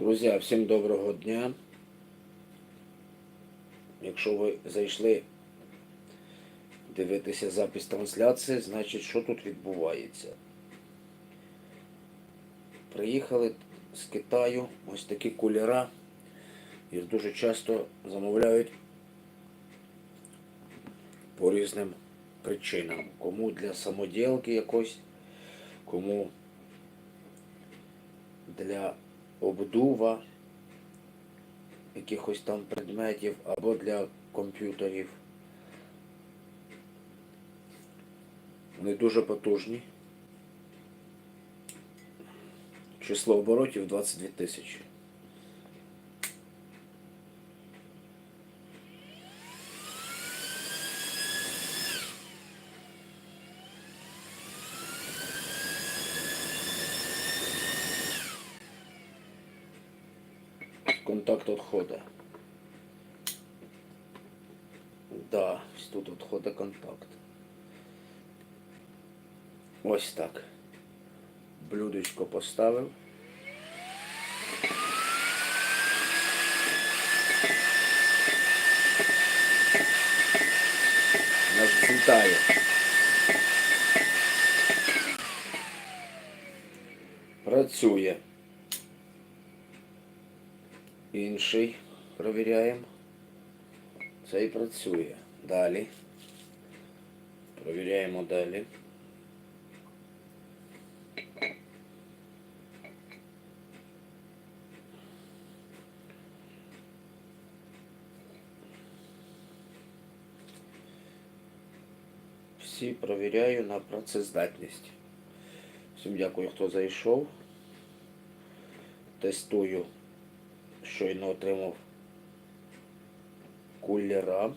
Друзі, всім доброго дня. Якщо ви зайшли дивитися запис трансляції, значить, що тут відбувається? Приїхали з Китаю ось такі кулера. Їх дуже часто замовляють по різним причинам. Кому для самоділки якось, кому для обдува якихось там предметів або для комп'ютерів. Вони дуже потужні. Число оборотів 22 тисячі. Контакт отхода. Да, ось тут отхода контакт. Ось так. Блюдечко поставив. Наш злітає. Працює. Інший провіряємо. Цей працює. Далі. Провіряємо далі. Всі провіряю на працездатність. Всім дякую, хто зайшов. Тестую щойно отримав кулера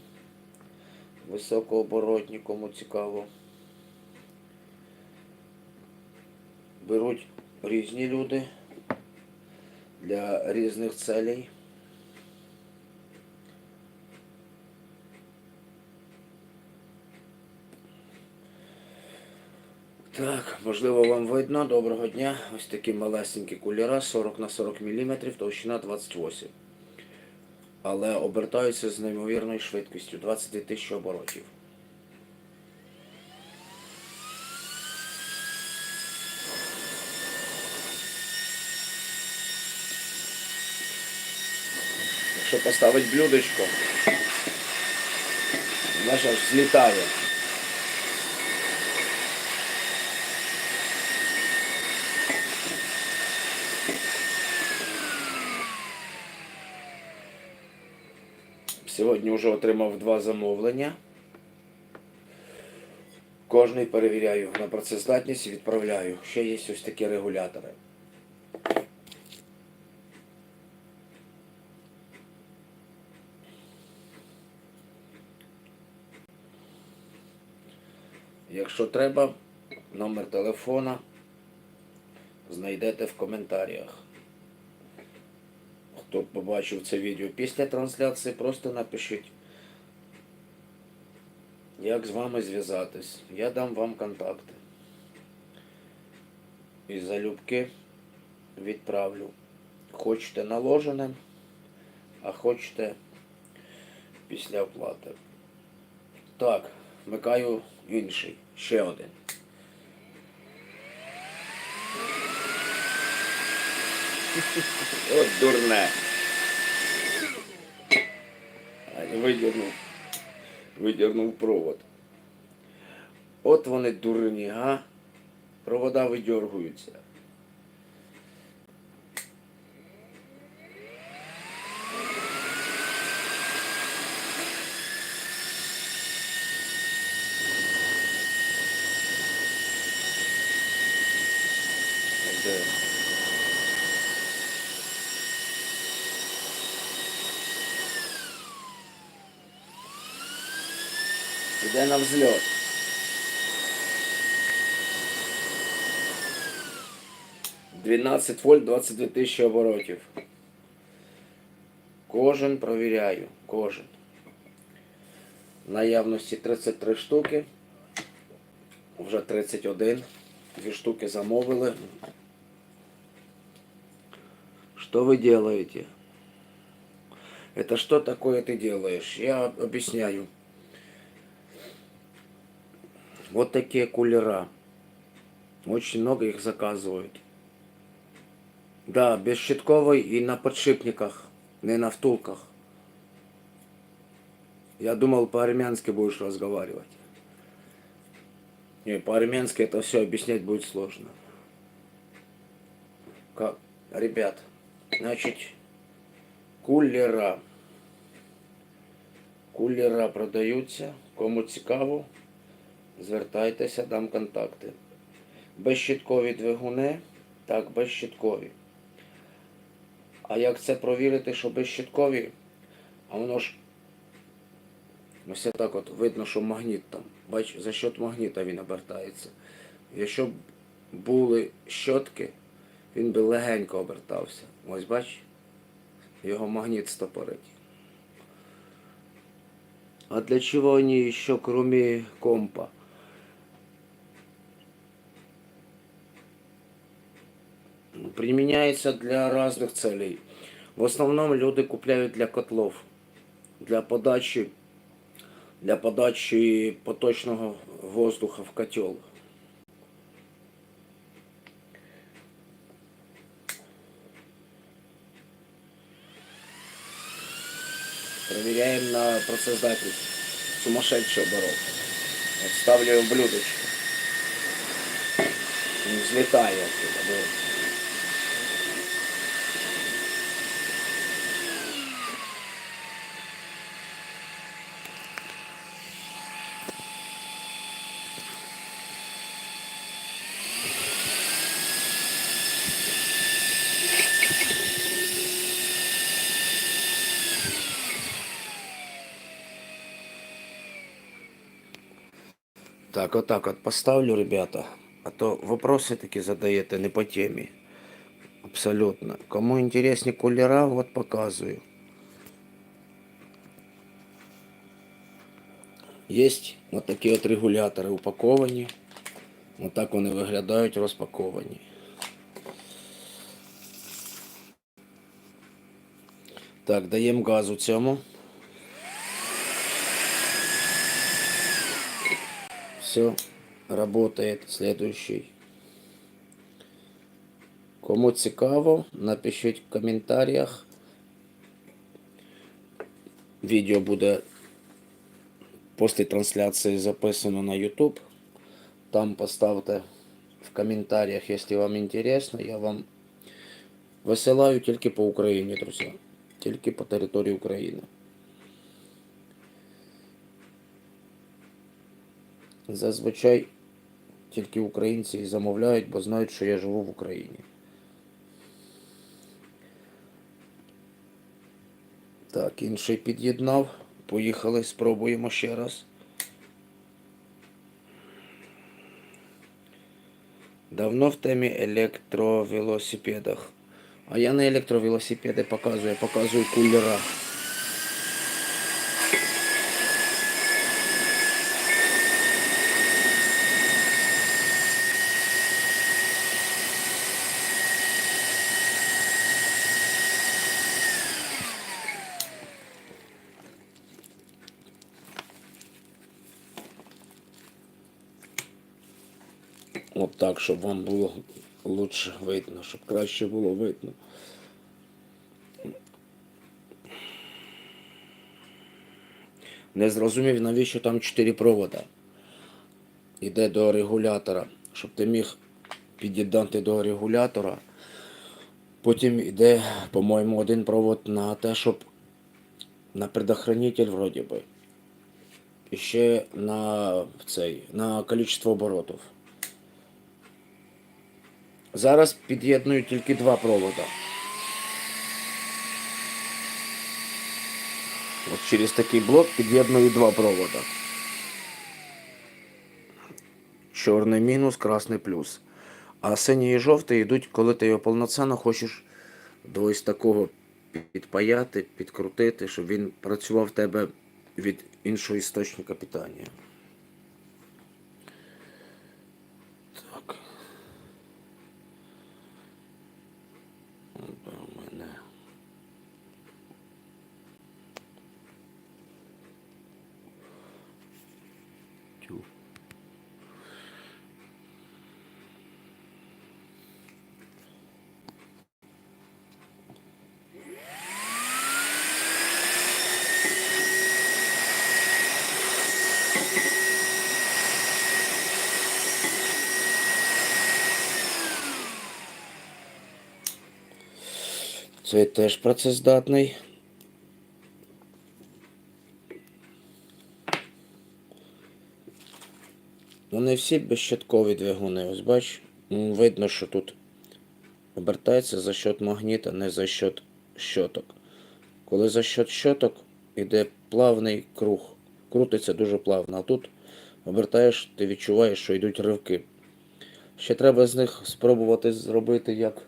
високооборотні, кому цікаво. Беруть різні люди для різних целей. Так, можливо, вам видно. Доброго дня. Ось такі малесенькі кулера 40 на 40 мм, товщина 28. Але обертаються з неймовірною швидкістю 22 тисячі оборотів. Якщо поставить блюдечко, вона ж злітає. Сьогодні вже отримав два замовлення. Кожний перевіряю на працездатність і відправляю. Ще є ось такі регулятори. Якщо треба, номер телефона знайдете в коментарях. Хто побачив це відео після трансляції, просто напишіть, як з вами зв'язатись. Я дам вам контакти. І залюбки відправлю. Хочете наложеним, а хочете після оплати. Так, вмикаю інший. Ще один. От дурне. Видірнув. Видірнув провод. От вони дурні, га? Провода видьоргуються. на взльот. Дванадцять вольт 22 тисячі оборотів. Кожен провіряю. Кожен. Наявності 33 штуки. Вже 31. Дві штуки замовили. Что вы делаете? Это что такое ты делаешь? Я объясняю. Вот такие кулера. Очень много их заказывают. Да, безщитковый и на подшипниках, не на втулках. Я думал, по-армянски будешь разговаривать. Не, по-армянски это все объяснять будет сложно. Как? Ребят, значит, кулера. Кулера продаються. Кому цікаво, звертайтеся, дам контакти. Безщиткові двигуни, так, безщиткові. А як це провірити, що безщиткові? А воно ж ось так от видно, що магніт там. Бач, за счет магніта він обертається. Якщо б були щотки, він би легенько обертався. Ось бач, його магніт стопорить. А для чего они еще кроме компа? Применяется для разных целей. В основном люди купляют для котлов, для подачи, для подачи поточного воздуха в котел. Проверяем на процессдательность. Сумасшедший оборот. Ставлю в блюдечко. Не взлетаю оттуда. Так, вот так вот поставлю, ребята. А то вопросы такие задаете не по теме. Абсолютно. Кому интереснее кулера, вот показываю. Есть вот такі от регулятори упаковані. Вот так вони виглядають розпаковані. Так, даємо газу цьому. Все, работает следующий. Кому цікаво, напишіть в коментарях. Відео буде після трансляції записано на YouTube. Там поставте в коментарях, якщо вам інтересно, я вам висилаю тільки по Україні, друзі. Тільки по території України. Зазвичай тільки українці і замовляють, бо знають, що я живу в Україні. Так, інший під'єднав. Поїхали, спробуємо ще раз. Давно в темі електровелосипедах. А я не електровелосипеди показую, я показую кулера. От так, щоб вам було лучше видно, щоб краще було видно. Не зрозумів, навіщо там 4 провода. Іде до регулятора, щоб ти міг під'єднати до регулятора. Потім йде, по-моєму, один провод на те, щоб на предохранитель вроді би. І ще на цей, на количество оборотів. Зараз під'єдную тільки два провода. От через такий блок під'єдную два провода. Чорний мінус, красний плюс. А синій і жовтий йдуть, коли ти його повноцінно хочеш до ось такого підпаяти, підкрутити, щоб він працював в тебе від іншого істочника питання. до мене. Тю. Цей теж працездатний. Вони всі безщоткові двигуни. Ось бач, видно, що тут обертається за счет магніта, не за счет щоток. Коли за счет щоток іде плавний круг, крутиться дуже плавно, а тут обертаєш, ти відчуваєш, що йдуть ривки. Ще треба з них спробувати зробити як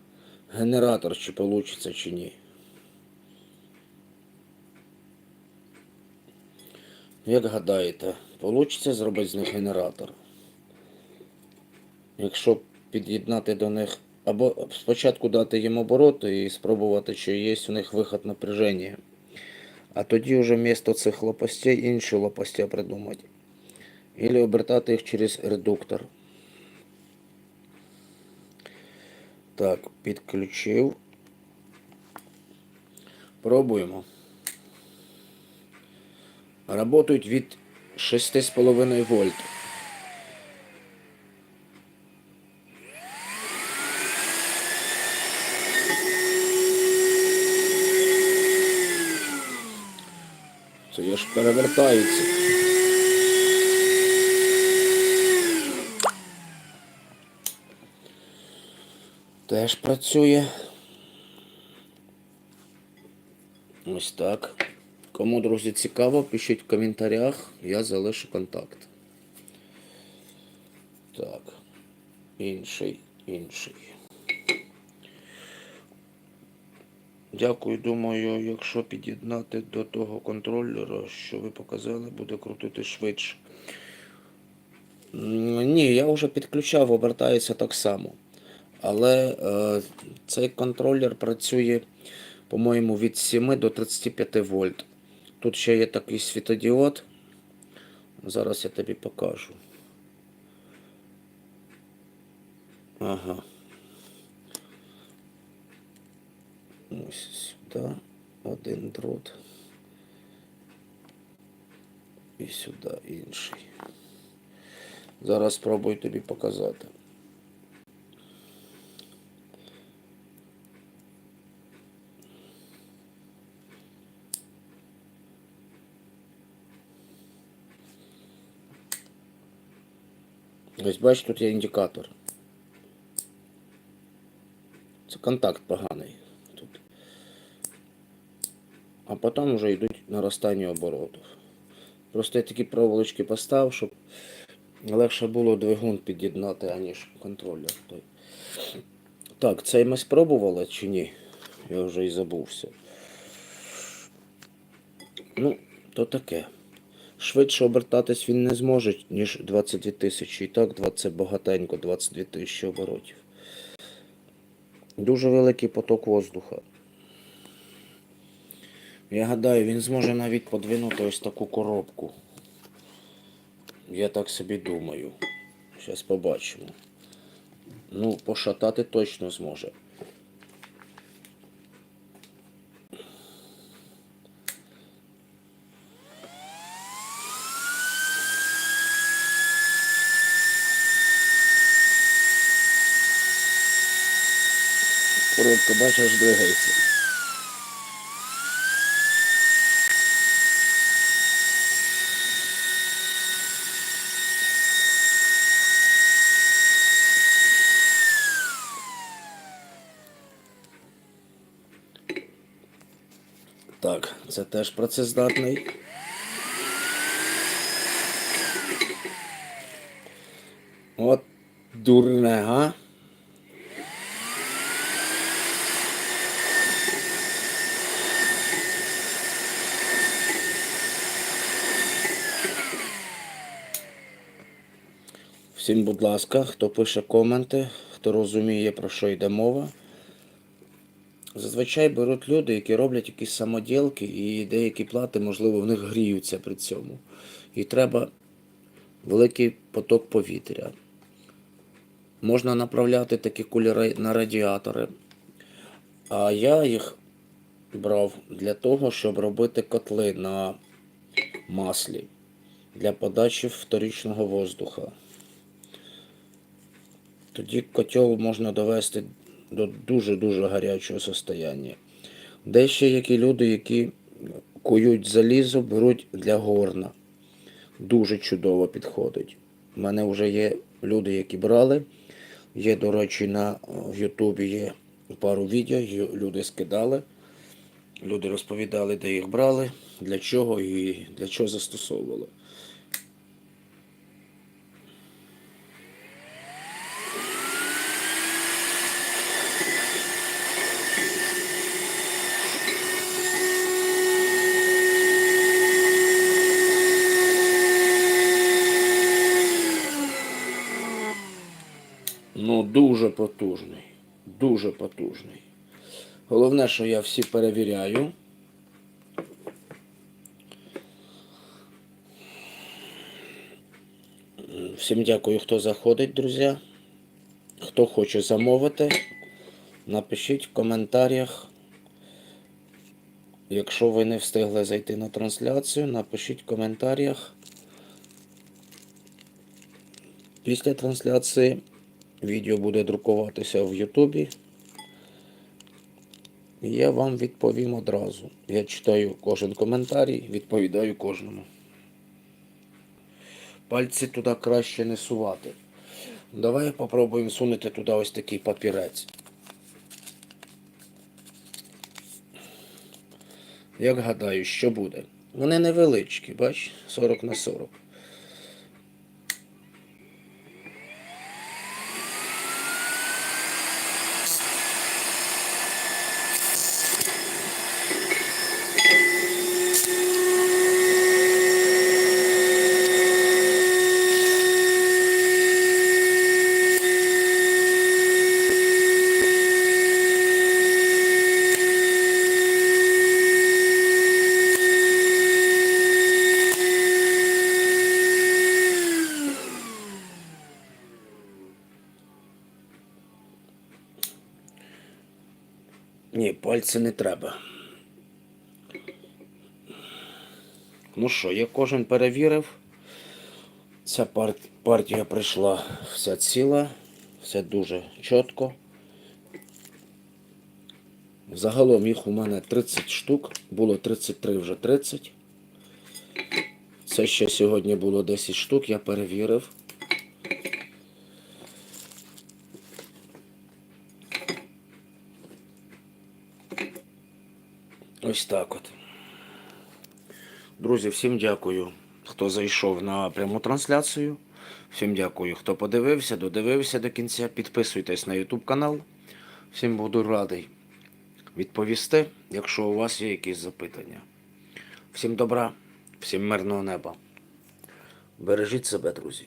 генератор, чи вийде, чи ні. Як гадаєте, вийде зробити з них генератор? Якщо під'єднати до них, або спочатку дати їм обороти і спробувати, чи є у них виход напряження. А тоді вже вмісто цих лопастей інші лопастя придумати. Ілі обертати їх через редуктор. Так, підключив. Пробуємо. Работають від 6,5 вольт. Це я ж перевертається. Теж працює. Ось так. Кому, друзі, цікаво, пишіть в коментарях, я залишу контакт. Так. Інший, інший. Дякую, думаю, якщо під'єднати до того контролера, що ви показали, буде крутити швидше. Ні, я вже підключав, обертається так само. Але е, цей контролер працює, по-моєму, від 7 до 35 вольт. Тут ще є такий світодіод. Зараз я тобі покажу. Ага. Ось сюди один дрот. І сюди інший. Зараз спробую тобі показати. Ось бачиш, тут є індикатор. Це контакт поганий тут. А потім вже йдуть наростання оборотів. Просто я такі проволочки поставив, щоб легше було двигун під'єднати, аніж контролер. той. Так, цей ми спробували чи ні? Я вже і забувся. Ну, то таке. Швидше обертатись він не зможе, ніж 22 тисячі. І так, 20 багатенько, 22 тисячі оборотів. Дуже великий поток воздуха. Я гадаю, він зможе навіть подвинути ось таку коробку. Я так собі думаю. Зараз побачимо. Ну, пошатати точно зможе. Коробка, бачиш, двигається. Так, це теж працездатний. От дурне, га? Всім, будь ласка, хто пише коменти, хто розуміє, про що йде мова. Зазвичай беруть люди, які роблять якісь самоділки, і деякі плати, можливо, в них гріються при цьому. І треба великий поток повітря. Можна направляти такі кулери на радіатори. А я їх брав для того, щоб робити котли на маслі для подачі вторичного воздуха. Тоді котел можна довести до дуже-дуже гарячого состояння. Де ще які люди, які кують залізо, беруть для горна. Дуже чудово підходить. У мене вже є люди, які брали. Є, до речі, на Ютубі є пару відео, люди скидали. Люди розповідали, де їх брали, для чого і для чого застосовували. Ну, дуже потужний. Дуже потужний. Головне, що я всі перевіряю. Всім дякую, хто заходить, друзі. Хто хоче замовити, напишіть в коментарях. Якщо ви не встигли зайти на трансляцію, напишіть в коментарях. Після трансляції відео буде друкуватися в Ютубі. Я вам відповім одразу. Я читаю кожен коментарій, відповідаю кожному. Пальці туди краще не сувати. Давай попробуємо сунути туди ось такий папірець. Як гадаю, що буде? Вони невеличкі, бач, 40 на 40. Ні, пальці не треба. Ну що, я кожен перевірив. Ця пар- партія прийшла вся ціла, все дуже чітко. Загалом їх у мене 30 штук, було 33 вже 30. Це ще сьогодні було 10 штук, я перевірив. Ось так от. Друзі, всім дякую, хто зайшов на пряму трансляцію. Всім дякую, хто подивився, додивився до кінця. Підписуйтесь на YouTube канал. Всім буду радий відповісти, якщо у вас є якісь запитання. Всім добра, всім мирного неба. Бережіть себе, друзі.